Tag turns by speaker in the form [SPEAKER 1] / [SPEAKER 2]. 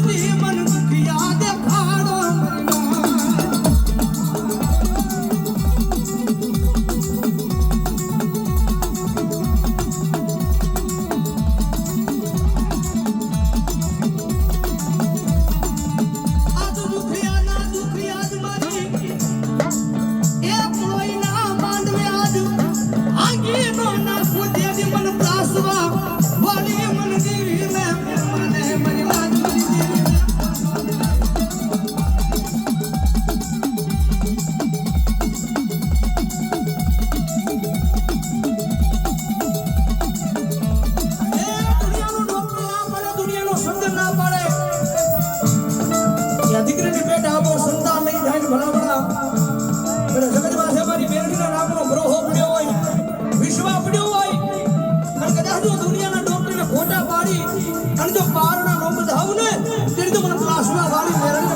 [SPEAKER 1] खुश थी मन બધું દુનિયાના ડોક્ટરને ખોટા પાડી અને જો પારણા નો બધાવું ને તેની તો મને પ્લાસ્ટના વાળી મેરણ